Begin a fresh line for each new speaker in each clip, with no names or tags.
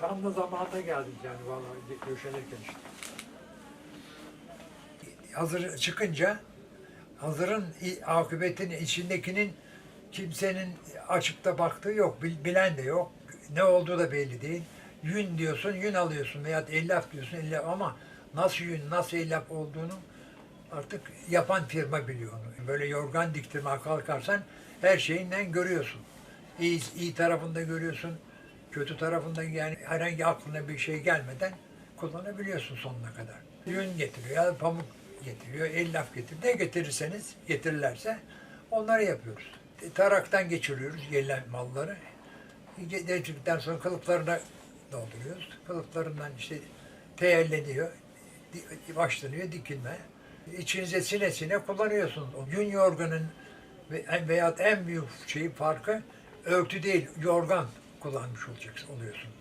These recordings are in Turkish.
Tam da zamanında geldik yani vallahi döşenirken işte. Hazır çıkınca hazırın akıbetinin içindekinin kimsenin açıp da baktığı yok, bil- bilen de yok. Ne olduğu da belli değil. Yün diyorsun, yün alıyorsun veya ellaf diyorsun, ellaf ama nasıl yün, nasıl ellaf olduğunu artık yapan firma biliyor onu. Böyle yorgan diktirmeye kalkarsan her şeyinden görüyorsun. İyi, iyi tarafında görüyorsun, kötü tarafında yani herhangi aklına bir şey gelmeden kullanabiliyorsun sonuna kadar. Yün getiriyor ya da pamuk getiriyor, ellaf getiriyor. Ne getirirseniz, getirirlerse onları yapıyoruz. E, Taraktan geçiriyoruz gelen malları. Getirdikten sonra kılıflarına dolduruyoruz. Kılıflarından işte teyelleniyor, başlanıyor dikilme. İçinize sine sine kullanıyorsunuz. O yün yorganın ve- veya en büyük şeyi farkı örtü değil, yorgan kullanmış olacaksın, oluyorsunuz.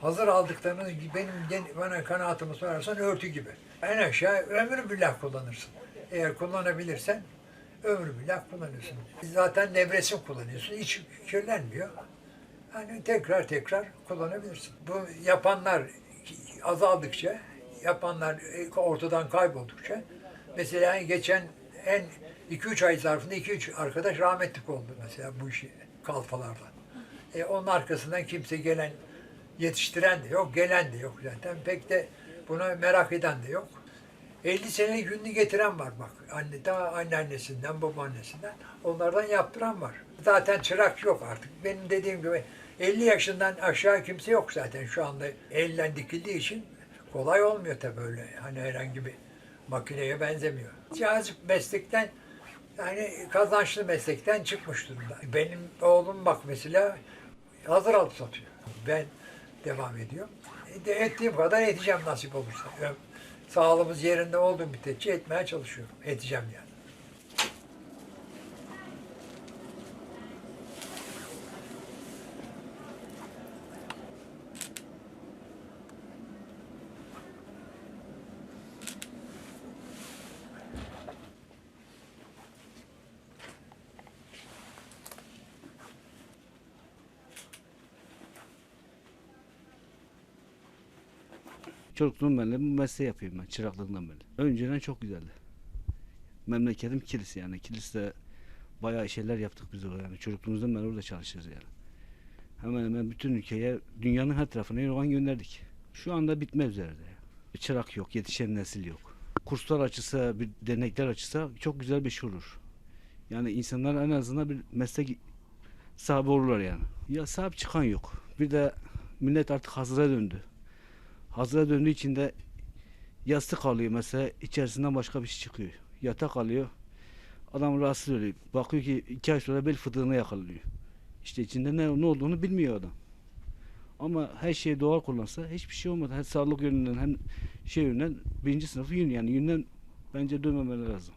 Hazır aldıklarınız benim bana kanaatımı sorarsan örtü gibi. En aşağı ömrü billah kullanırsın. Eğer kullanabilirsen ömrü billah kullanıyorsun. Zaten nevresim kullanıyorsun. Hiç kirlenmiyor. Yani tekrar tekrar kullanabilirsin. Bu yapanlar azaldıkça, yapanlar ortadan kayboldukça mesela geçen en 2-3 ay zarfında 2-3 arkadaş rahmetlik oldu mesela bu işi kalfalardan. E, onun arkasından kimse gelen yetiştiren de yok, gelen de yok zaten. Pek de buna merak eden de yok. 50 senelik günlü getiren var bak. Anne, daha anneannesinden, babaannesinden. Onlardan yaptıran var. Zaten çırak yok artık. Benim dediğim gibi 50 yaşından aşağı kimse yok zaten şu anda. Elle dikildiği için kolay olmuyor tabii öyle. Hani herhangi bir makineye benzemiyor. Cazip meslekten yani kazançlı meslekten çıkmış durumda. Benim oğlum bak mesela hazır alıp satıyor. Ben devam ediyorum. E, ettiğim kadar edeceğim nasip olursa. Sağlığımız yerinde olduğu müddetçe etmeye çalışıyorum. Edeceğim yani.
Çocukluğum beri bu mesleği yapıyorum ben çıraklığından beri. Önceden çok güzeldi. Memleketim Kilis yani. Kilis'te bayağı şeyler yaptık biz orada yani. Çocukluğumuzdan beri orada çalışıyoruz yani. Hemen hemen bütün ülkeye, dünyanın her tarafına yorgan gönderdik. Şu anda bitme üzerinde. ya. Çırak yok, yetişen nesil yok. Kurslar açılsa, bir dernekler açılsa çok güzel bir şey olur. Yani insanlar en azından bir meslek sahibi olurlar yani. Ya sahip çıkan yok. Bir de millet artık hazıra döndü. Hazıra döndüğü için de yastık alıyor mesela içerisinden başka bir şey çıkıyor. Yatak alıyor. Adam rahatsız oluyor. Bakıyor ki iki ay sonra bel fıtığına yakalıyor. İşte içinde ne, ne olduğunu bilmiyor adam. Ama her şeyi doğal kullansa hiçbir şey olmadı. Hem sağlık yönünden hem şey yönünden birinci sınıfı yün yani yünden bence dönmemeleri lazım.